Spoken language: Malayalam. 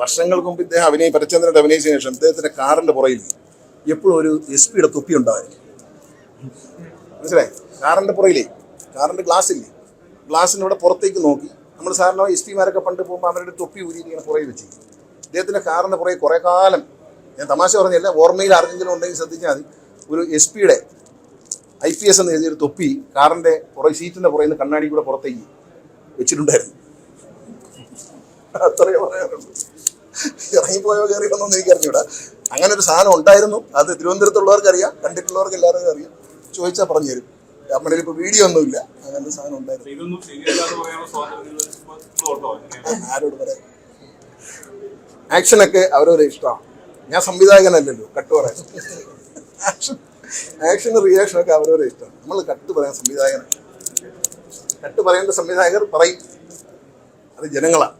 വർഷങ്ങൾക്ക് മുമ്പ് ഇദ്ദേഹം അഭിനയി പരചന്ദ്രനായിട്ട് അഭിനയിച്ച ശേഷം ഇദ്ദേഹത്തിന്റെ കാറിന്റെ പുറയിൽ എപ്പോഴും ഒരു എസ് പിയുടെ തൊപ്പി ഉണ്ടായി മനസ്സിലായി? കാറിന്റെ പുറയിലേ കാറിന്റെ ഗ്ലാസ് ഇല്ലേ ഗ്ലാസ്സിന് ഇവിടെ പുറത്തേക്ക് നോക്കി. നമ്മൾ സാധാരണ എസ് പിമാരൊക്കെ പണ്ട് പോകുമ്പോൾ അവരുടെ തൊപ്പി ഇങ്ങനെ പുറയിൽ വെച്ച്. ഇദ്ദേഹത്തിന്റെ കാറിന്റെ പുറകെ കുറെ കാലം ഞാൻ തമാശ പറഞ്ഞില്ല ഓർമ്മയിൽ ആർക്കെങ്കിലും ഉണ്ടെങ്കിൽ ശ്രദ്ധിച്ചാൽ മതി. ഒരു എസ് പിയുടെ ഐ പി എസ് എന്ന് എഴുതിയൊരു തൊപ്പി കാറിന്റെ പുറകെ സീറ്റിന്റെ പുറയിൽ നിന്ന് കണ്ണാടി കൂടെ പുറത്തേക്ക് വെച്ചിട്ടുണ്ടായിരുന്നു. അത്രയേ പറയാനുള്ളൂ. ഇറങ്ങിപ്പോയോ കയറി വന്നോ എനിക്ക് അറിഞ്ഞൂടാ അങ്ങനെ ഒരു സാധനം ഉണ്ടായിരുന്നു. അത് തിരുവനന്തപുരത്തുള്ളവർക്ക് അറിയാം കണ്ടിട്ടുള്ളവർക്ക് എല്ലാവർക്കും അറിയാം. ചോദിച്ചാൽ പറഞ്ഞു തരും നമ്മുടെ ഇപ്പൊ വീഡിയോ ഒന്നുമില്ല. അങ്ങനെ ഒരു സാധനം ഉണ്ടായിരുന്നു? ആരോട് പറയാം? ആക്ഷനൊക്കെ അവരവരെ ഇഷ്ടമാണ്. ഞാൻ സംവിധായകനല്ലല്ലോ കട്ട് പറയാൻ ആക്ഷൻ ആക്ഷനും റിയാക്ഷനൊക്കെ അവരവരെ ഇഷ്ടമാണ്. നമ്മൾ കട്ട് പറയാൻ സംവിധായകനാണ്. കട്ട് പറയേണ്ട സംവിധായകർ പറയും. അത് ജനങ്ങളാണ്.